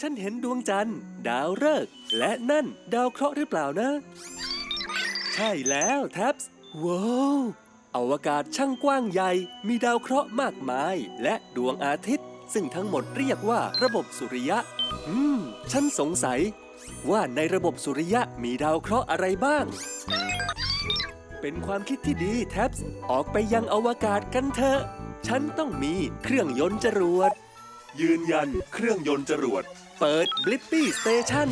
ฉันเห็นดวงจันทร์ ดาวฤกษ์และนั่น ดาวเคราะห์หรือเปล่านะ ใช่แล้วแท็บส์ว้าวอวกาศช่างกว้างใหญ่ มีดาวเคราะห์มากมาย และดวงอาทิตย์ ซึ่งทั้งหมดเรียกว่าระบบสุริยะ อืม ฉันสงสัย ว่าในระบบสุริยะมีดาวเคราะห์อะไรบ้าง เป็นความคิดที่ดีแท็บส์ออกไปยังอวกาศกันเถอะ ฉันต้องมีเครื่องยนต์จรวด ยืนยันเครื่องยนต์จรวด เปิด Blippi Station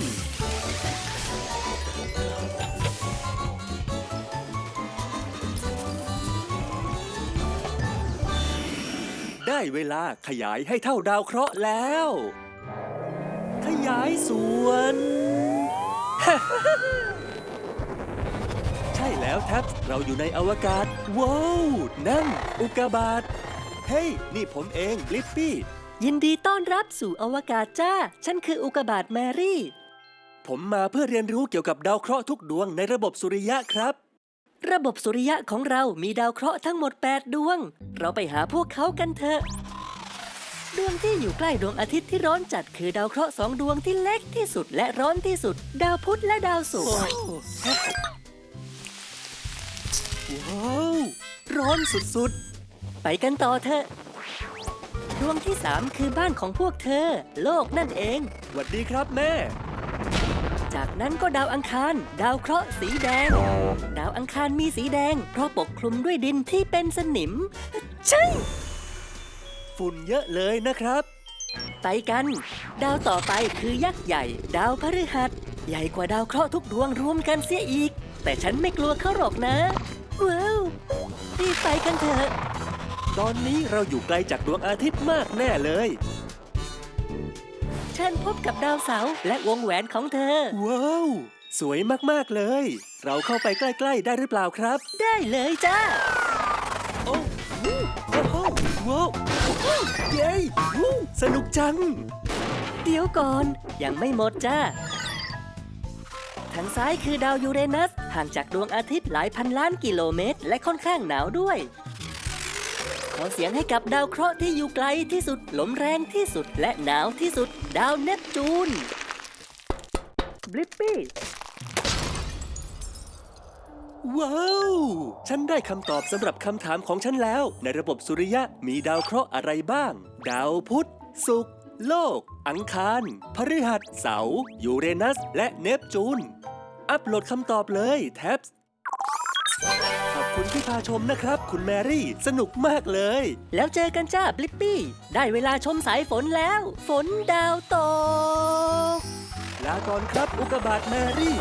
ได้เวลาขยายให้เท่าดาวเคราะห์แล้ว ขยายส่วน ใช่แล้วแท็บเราอยู่ในอวกาศ ว้าว นั่น อุกกาบาตเฮ้ย นี่ผมเองบลิปปี้ ยินดีต้อนรับสู่อวกาศจ้า ฉันคืออุกกาบาตแมรี่ ผมมาเพื่อเรียนรู้เกี่ยวกับดาวเคราะห์ทุกดวงในระบบสุริยะครับ ระบบสุริยะของเรามีดาวเคราะห์ทั้งหมด 8 ดวง เราไปหาพวกเขากันเถอะ ดวงที่อยู่ใกล้ดวงอาทิตย์ที่ร้อนจัดคือดาวเคราะห์สองดวงที่เล็กที่สุดและร้อนที่สุด ดาวพุธและดาวศุกร์ว้าว ร้อนสุดไปกันต่อเถอะ ดวงที่3คือบ้านของพวกเธอ โลกนั่นเองๆหวัดดีครับแม่ จากนั้นก็ดาวอังคาร ดาวเคราะห์สีแดง ดาวอังคารมีสีแดง เพราะปกคลุมด้วยดินที่เป็นสนิมใช่ฝุ่นเยอะเลยนะครับ ไปกัน ดาวต่อไปคือยักษ์ใหญ่ ดาวพฤหัส ใหญ่กว่าดาวเคราะห์ทุกดวงรวมกันเสียอีก แต่ฉันไม่กลัวเขาหรอกนะว้าวรีบไปกันเถอะ ตอนนี้เราอยู่ไกลจากดวงอาทิตย์มากแน่เลย เชิญพบกับดาวเสาร์และวงแหวนของเธอ ว้าว สวยมาก ๆ เลย เราเข้าไปใกล้ ๆ ได้หรือเปล่าครับ ได้เลยจ้า โอ้วู้โอ้โหว้าวโอ้โหเย้วู้สนุกจัง เดี๋ยวก่อน ยังไม่หมดจ้า ทางซ้ายคือดาวยูเรนัส ห่างจากดวงอาทิตย์หลายพันล้านกิโลเมตร และค่อนข้างหนาวด้วย ขอเสียงให้กับดาวเคราะห์ที่อยู่ไกลที่สุด ลมแรงที่สุดและหนาวที่สุด ดาวเนปจูนบลิปปี้ว้าว ฉันได้คำตอบสำหรับคำถามของฉันแล้ว ในระบบสุริยะมีดาวเคราะห์อะไรบ้าง ดาวพุธ ศุกร์ โลก อังคาร พฤหัส เสาร์ ยูเรนัส และเนปจูน อัปโหลดคำตอบเลยแท็บขอบ คุณที่พาชมนะครับ คุณแมรี่ สนุกมากเลย แล้วเจอกันจ้าบลิปปี้ ได้เวลาชมสายฝนแล้ว ฝนดาวตก ลาก่อนครับอุกกาบาตแมรี่